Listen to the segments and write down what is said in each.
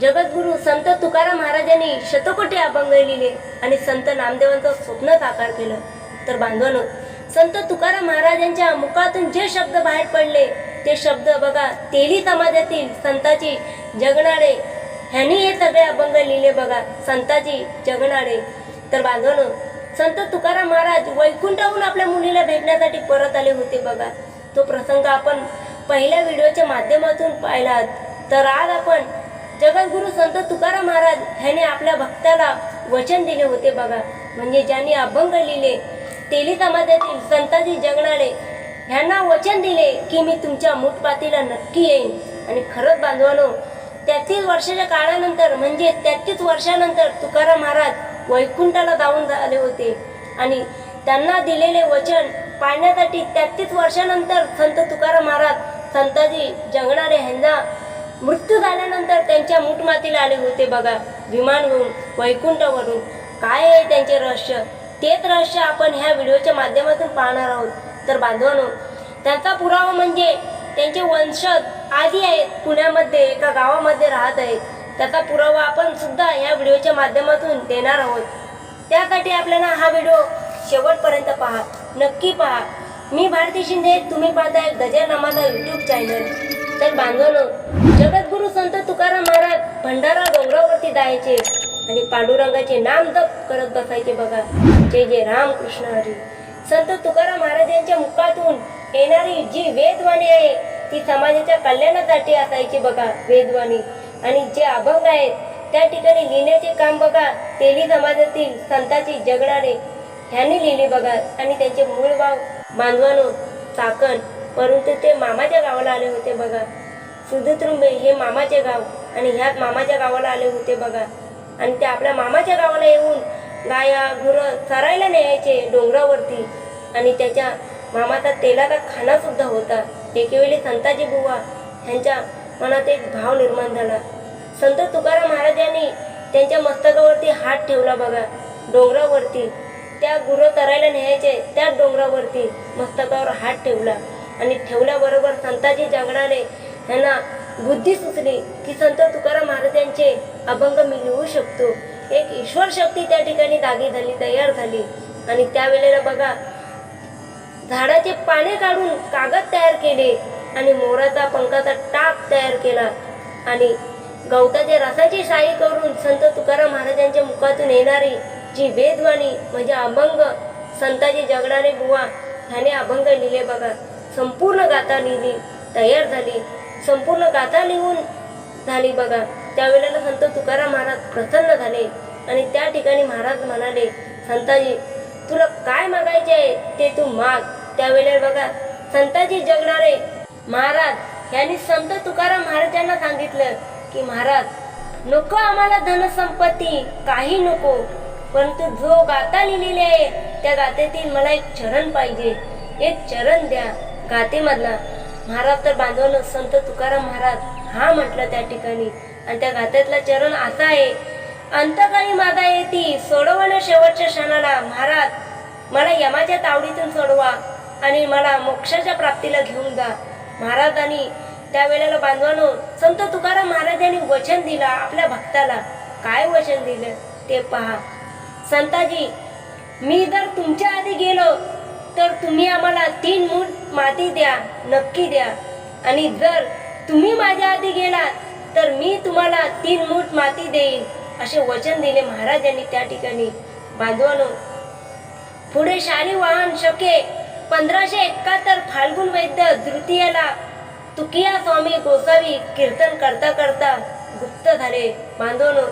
जगद्गुरु संत तुकाराम महाराजांनी शतकोटी अभंग लिहिले आणि संत नामदेवांचं स्वप्न साकार केलं. तर बांधवानो संत तुकाराम महाराजांच्या मुखातून जे शब्द बाहेर पडले ते शब्द बघा तेली समाजातील संताची जगणारे ह्यांनी हे सगळे अभंग लिहिले बघा संताची जगणारे तर बांधवानो संत तुकाराम महाराज वैकुंठाहून आपल्या मुलीला भेटण्यासाठी परत आले होते बघा. तो प्रसंग आपण पहिल्या व्हिडिओच्या माध्यमातून पाहिलात. तर आज आपण जगद्गुरु संत तुकाराम महाराज ह्याने आपल्या भक्ताला वचन दिले होते बघा. म्हणजे ज्यांनी अभंग लिहिले तेली समाजातील संताजी जगणारे ह्यांना वचन दिले की मी तुमच्या मुठपातीला नक्की येईन. आणि खरंच बांधवानो तेहतीस वर्षाच्या काळानंतर म्हणजे तेहतीस वर्षानंतर तुकाराम महाराज वैकुंठाला जाऊन झाले होते. आणि त्यांना दिलेले वचन पाळण्यासाठी तेहतीस वर्षानंतर संत तुकाराम महाराज संताजी जगणारे ह्यांना मृत्यू झाल्यानंतर त्यांच्या मुठमातीला आले होते बघा. विमानवरून वैकुंठवरून. काय आहे त्यांचे रहस्य? तेच रहस्य आपण ह्या व्हिडिओच्या माध्यमातून पाहणार आहोत. तर बांधवानो त्यांचा पुरावा म्हणजे त्यांचे वंशज आधी आहेत पुण्यामध्ये एका गावामध्ये राहत आहेत. त्याचा पुरावा आपण सुद्धा ह्या व्हिडिओच्या माध्यमातून देणार आहोत. त्यासाठी आपल्याला हा व्हिडिओ शेवटपर्यंत पहा. नक्की पहा. मी भारती शिंदे तुम्ही पाहताय गजर नामाचा यूट्यूब चॅनल तर बांधवनो जगद्गुरु संत तुकाराम महाराज भंडारा डोंगरावरती जायचे आणि पांडुरंगाचे नाम जप करत बसायचे बघा. जय जय राम कृष्ण हरी. संत तुकाराम महाराजांच्या मुखातून येणारी जी वेदवाणी आहे ती समाजाच्या कल्याणासाठी असायची बघा वेदवाणी. आणि जे अभंग आहेत त्या ठिकाणी लिहिण्याचे काम बघा तेली समाजातील संताची जगणारे ह्यांनी लिहिली बघा. आणि त्यांचे मूळ भाव बांधवानो चाकण. परंतु ते मामाच्या गावाला आले होते बघा. सुदत्रुंबे हे मामाचे गाव आणि ह्यात मामाच्या गावाला आले होते बघा. आणि ते आपल्या मामाच्या गावाला येऊन गाया गुरं चरायला न्यायचे डोंगरावरती. आणि त्याच्या मामाचा तेलाचा खानासुद्धा होता. एकेवेळी संताजी बुवा ह्यांच्या मनात एक भाव निर्माण झाला. संत तुकाराम महाराजांनी त्यांच्या मस्तकावरती हात ठेवला बघा डोंगरावरती. त्या गुरं चरायला न्यायचे त्याच डोंगरावरती मस्तकावर हात ठेवला. आणि ठेवल्याबरोबर संताजी जागणारे यांना बुद्धी सुचली की संत तुकाराम महाराजांचे अभंग मी लिहू शकतो. एक ईश्वर शक्ती त्या ठिकाणी दागी झाली तयार झाली. आणि त्यावेळेला बघा झाडाचे पाने काढून कागद तयार केले आणि मोराचा पंखाचा टाक तयार केला. आणि गवताच्या रसाची शाई करून संत तुकाराम महाराजांच्या मुखातून येणारी जी वेदवाणी म्हणजे अभंग संताजी जगणारे बुवा ह्याने अभंग लिहिले बघा. संपूर्ण गाथा लिहिली तयार झाली. संपूर्ण गाथा लिहून झाली बघा. त्यावेळेला संत तुकाराम महाराज प्रसन्न झाले आणि त्या ठिकाणी महाराज म्हणाले संताजी तुला काय मागायचे आहे? ते तू माग. त्यावेळेला बघा संताजी जगणारे महाराज यांनी संत तुकाराम महाराजांना सांगितलं की महाराज नको आम्हाला धनसंपत्ती काही नको. परंतु जो गाता लिहिलेली आहे त्या गाथेतील मला एक चरण पाहिजे. एक चरण द्या. गातेमधला महाराज तर बांधवलं संत तुकाराम महाराज. हा म्हटलं त्या ठिकाणी. आणि त्या गात्यातला चरण असा आहे. अंतकाळी माझा येती सोडवणं शेवटच्या क्षणाला. महाराज मला यमाच्या तावडीतून सोडवा आणि मला मोक्षाच्या प्राप्तीला घेऊन जा. महाराजांनी त्यावेळेला बांधवानो संत तुकाराम महाराजांनी वचन दिलं आपल्या भक्ताला. काय वचन दिलं? ते पहा. संताजी मी जर तुमच्या आधी गेलो तर तुम्ही आम्हाला तीन मूठ माती द्या नक्की द्या. आणि जर तुम्ही माझ्या आधी गेलात तर मी तुम्हाला तीन मूठ माती देईन असे वचन दिले महाराजांनी त्या ठिकाणी. बांधवानो पुढे शाली वाहन शके पंधराशे एकाहत्तर फाल्गुन वैद्य तृतीयाला तुकिया स्वामी गोसावी कीर्तन करता करता गुप्त झाले. बांधवनो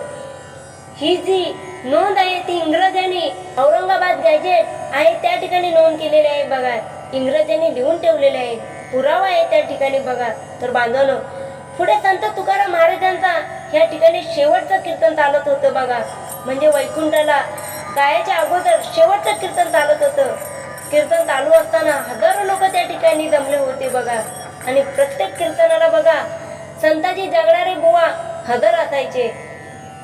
ही जी नोंद आहे ती इंग्रजांनी औरंगाबाद गॅजेट आहे त्या ठिकाणी नोंद केलेली आहे बघा. इंग्रजांनी लिहून ठेवलेले आहे. पुरावा आहे त्या ठिकाणी बघा. तर बांधवलं पुढे संत तुकाराम महाराजांचा या ठिकाणी शेवटचं कीर्तन चालत होतं बघा. म्हणजे वैकुंठाला गायाच्या अगोदर शेवटचं कीर्तन चालत होतं. कीर्तन चालू असताना हजारो लोक त्या ठिकाणी जमले होते बघा. आणि प्रत्येक कीर्तनाला बघा संताजी जगणारे बुवा हजर असायचे.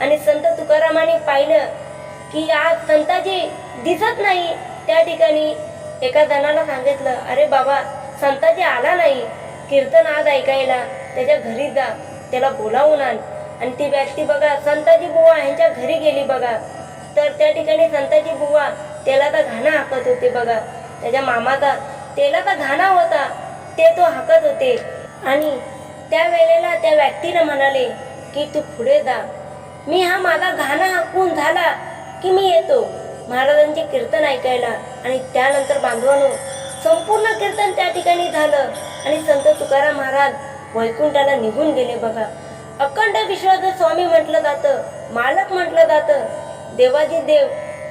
आणि संत तुकारामाने पाहिलं की आज संताजी दिसत नाही त्या ठिकाणी एका जणाला सांगितलं अरे बाबा संताजी आला नाही कीर्तन आज ऐकायला त्याच्या घरी जा त्याला बोलावून आण. आणि ती व्यक्ती बघा संताजी बुवा यांच्या घरी गेली बघा. तर त्या ठिकाणी संताजी बुवा त्याला तर घाणा हाकत होते बघा. त्याच्या मामाचा त्याला तर घाणा होता ते तो हाकत होते. आणि त्या वेळेला त्या व्यक्तीनं म्हणाले की तू पुढे जा मी हा माझा घाणा हाकून झाला की मी येतो. महाराजांचे कीर्तन ऐकायला आणि त्यानंतर बांधवानो संपूर्ण कीर्तन त्या ठिकाणी झालं आणि संत तुकाराम महाराज वैकुंठाला निघून गेले बघा. अखंड विश्वास स्वामी म्हटलं जातं मालक म्हटलं जातं. देवाजी देव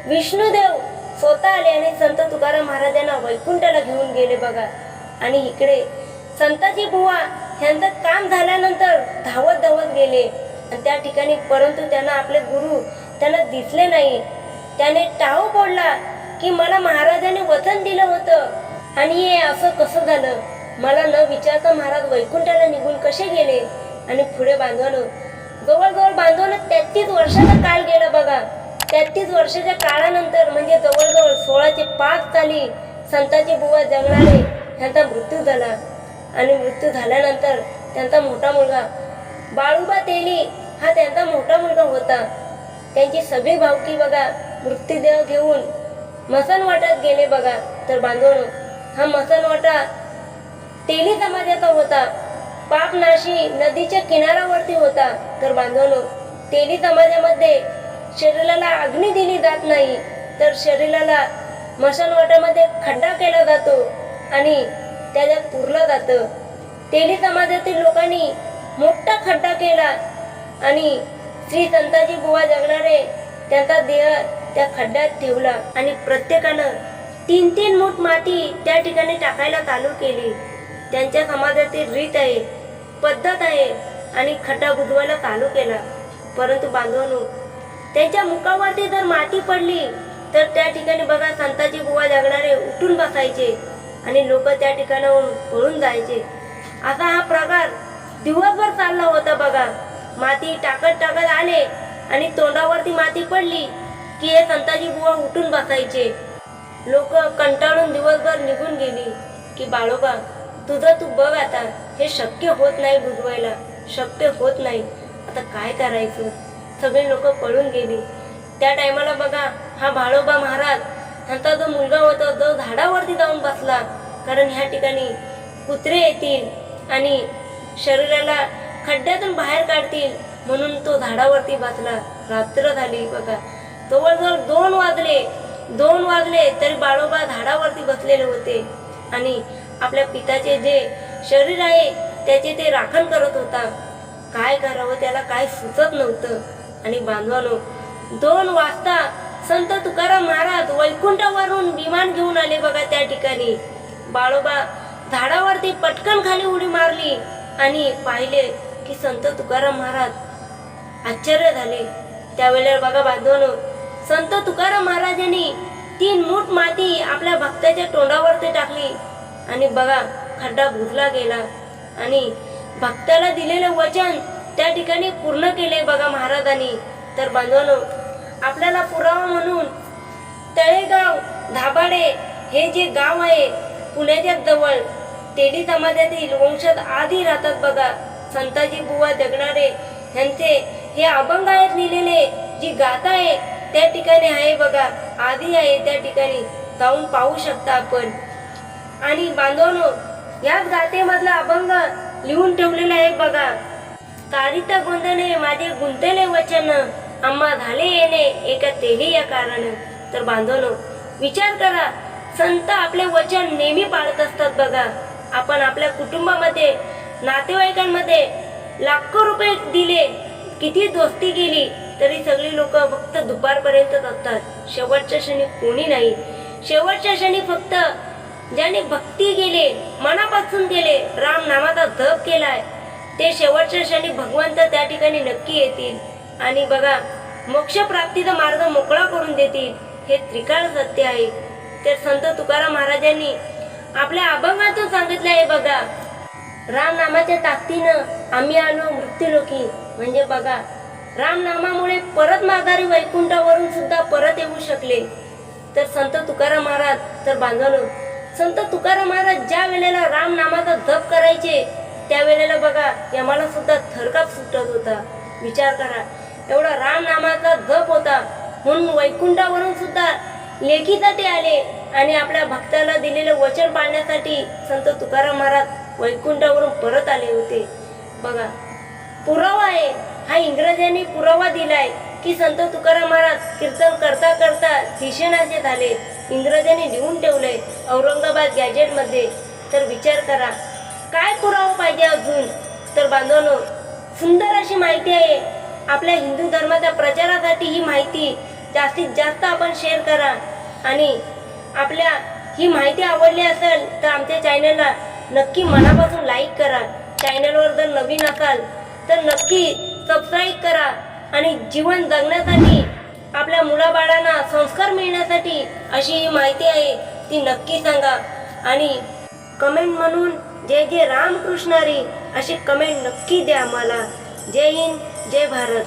विष्णुदेव स्वतः आले आणि संत तुकाराम महाराजांना वैकुंठाला घेऊन गेले बघा. आणि इकडे संताजी बुवा ह्यांचं काम झाल्यानंतर धावत धावत गेले. त्या ठिकाणी परंतु त्यांना आपले गुरु त्यांना दिसले नाही. त्याने टाव पडला की मला महाराजांनी वचन दिलं होतं. आणि हे असं कसं झालं? मला न विचारता महाराज वैकुंठाला निघून कसे गेले? आणि पुढे बांधवलं. जवळजवळ बांधवलं तेहतीस वर्षाचा काळ गेला बघा. तेहतीस वर्षाच्या काळानंतर म्हणजे जवळजवळ सोळाचे पाच साली संताची बुवा जगणारे ह्यांचा मृत्यू झाला. आणि मृत्यू झाल्यानंतर त्यांचा मोठा मुलगा बाळूबा तेली हा त्यांचा मोठा मुलगा होता. त्यांची सगळी भावकी बघा मृत्यूदेह घेऊन मसन वाटात गेले बघा तर बांधवनो हा मसन वाटा तेली समाजाचा होता. पापनाशी नदीच्या किनाऱ्यावरती होता. तर बांधवनो तेली समाजामध्ये शरीराला अग्नी दिली जात नाही. तर शरीराला मशानवाटामध्ये खड्डा केला जातो आणि त्याच्यात पुरलं जातं. तेली समाजातील लोकांनी मोठा खड्डा केला. आणि श्री संताजी बुवा जगणारे त्यांचा देह त्या खड्ड्यात ठेवला आणि प्रत्येकानं तीन तीन मूठ माती त्या ठिकाणी टाकायला चालू केली. त्यांच्या समाजातील रीत आहे पद्धत आहे आणि खड्डा बुजवायला चालू केला. परंतु बांधवांनो त्यांच्या मुखावरती जर माती पडली तर त्या ठिकाणी बघा संताजी बुवा जगणारे उठून बसायचे आणि लोक त्या ठिकाणाहून पळून जायचे. असा हा प्रकार दिवसभर चालला होता बघा. माती टाकत टाकत आले आणि तोंडावरती माती पडली की हे संताजी बुवा उठून बसायचे. लोक कंटाळून दिवसभर निघून गेली की बाळोबा तुझं तू बघ आता हे शक्य होत नाही बुजवायला शक्य होत नाही. आता काय करायचं? सगळे लोक पळून गेली. त्या टायमाला बघा हा बाळोबा महाराज ह्यांचा जो मुलगा होता तो झाडावरती जाऊन बसला. कारण ह्या ठिकाणी कुत्रे येतील आणि शरीराला खड्ड्यातून बाहेर काढतील म्हणून तो झाडावरती बसला. रात्र झाली बघा. जवळजवळ दोन वाजले. दोन वाजले तरी बाळोबा झाडावरती बसलेले होते. आणि आपल्या पिताचे जे शरीर आहे त्याचे ते राखण करत होता. काय करावं त्याला काय सुचत नव्हतं. आणि बांधवानो दोन वाजता संत तुकाराम महाराज वैकुंठावरून विमान घेऊन आले बघा त्या ठिकाणी. बाळोबा झाडावरती पटकन खाली उडी मारली आणि पाहिले की संत तुकाराम महाराज आश्चर्य झाले. त्यावेळेला बघा बांधवनो संत तुकाराम महाराजांनी तीन मूठ माती आपल्या भक्ताच्या तोंडावरती टाकली. आणि बघा खड्डा भुजला गेला. आणि भक्ताला दिलेलं वचन त्या ठिकाणी पूर्ण केले बघा महाराजांनी. तर बांधवनो आपल्याला पुरावा म्हणून तळेगाव धाबाडे हे जे गाव आहे पुण्याच्या जवळ तेली समाजातील वंशज आधी राहतात बघा. संताजी बुवा जगणारे. यांचे हे अभंग आहेत लिहिलेले जी गाथा आहे त्या ठिकाणी आहे बघा. आधी आहे त्या ठिकाणी. जाऊन पाहू शकता आपण. आणि बांधवनो याच गाथेमधला अभंग लिहून ठेवलेला आहे बघा. तारिता गोंधने माझे गुंतले वचन आम्हा झाले येणे एका तेली या कारण. तर बांधवनो विचार करा. संत आपले वचन नेहमी पाळत असतात बघा. आपण आपल्या कुटुंबामध्ये नातेवाईकांमध्ये लाखो रुपये दिले किती दोस्ती केली तरी सगळी लोक फक्त दुपारपर्यंतच असतात शेवटच्या क्षणी कोणी नाही. शेवटच्या क्षणी फक्त ज्याने भक्ती केले मनापासून केले राम नामाचा जप केलाय ते शेवटच्या क्षणी भगवंत त्या ठिकाणी नक्की येतील. आणि बघा मोक्षप्राप्तीचा मार्ग मोकळा करून देतील हे त्रिकाळ सत्य आहे. तर संत तुकाराम महाराजांनी आपल्या अभंगातून सांगितलं आहे बघा राम नामाच्या ताकदीनं आम्ही आलो मृत्यूलोकी. म्हणजे बघा राम नामामुळे परत माघारी वैकुंठावरून सुद्धा परत येऊ शकले. तर संत तुकाराम महाराज तर बांधवलो संत तुकाराम महाराज ज्या वेळेला राम नामाचा जप करायचे त्यावेळेला बघा यमाला सुद्धा थरकाप सुटत होता. विचार करा एवढा राम नामाचा जप होता. म्हणून वैकुंठावरून सुद्धा लेखीसाठी आले आणि आपल्या भक्ताला दिलेले वचन पाळण्यासाठी संत तुकाराम महाराज वैकुंठावरून परत आले होते. बघा पुरावा आहे. हा इंग्रजांनी पुरावा दिलाय की संत तुकाराम महाराज कीर्तन करता करता दिशेनाचे झाले. इंग्रजांनी लिहून ठेवले औरंगाबाद गॅजेटमध्ये तर विचार करा काय पुरावा पाहिजे अजून? तर बांधवांनो सुंदर अशी माहिती आहे. आपल्या हिंदू धर्माच्या प्रचारासाठी ही माहिती जास्तीत जास्त आपण शेअर करा. आणि आपल्या ही माहिती आवडली असेल तर आमच्या चॅनलला नक्की मनापासून लाईक करा. चॅनलवर जर नवीन असाल तर नक्की सबस्क्राईब करा. आणि जीवन जगण्यासाठी आपल्या मुलाबाळांना संस्कार मिळण्यासाठी अशी ही माहिती आहे ती नक्की सांगा. आणि कमेंट म्हणून जय जय रामकृष्णारी अशी कमेंट नक्की द्या मला जय हिंद जय भारत.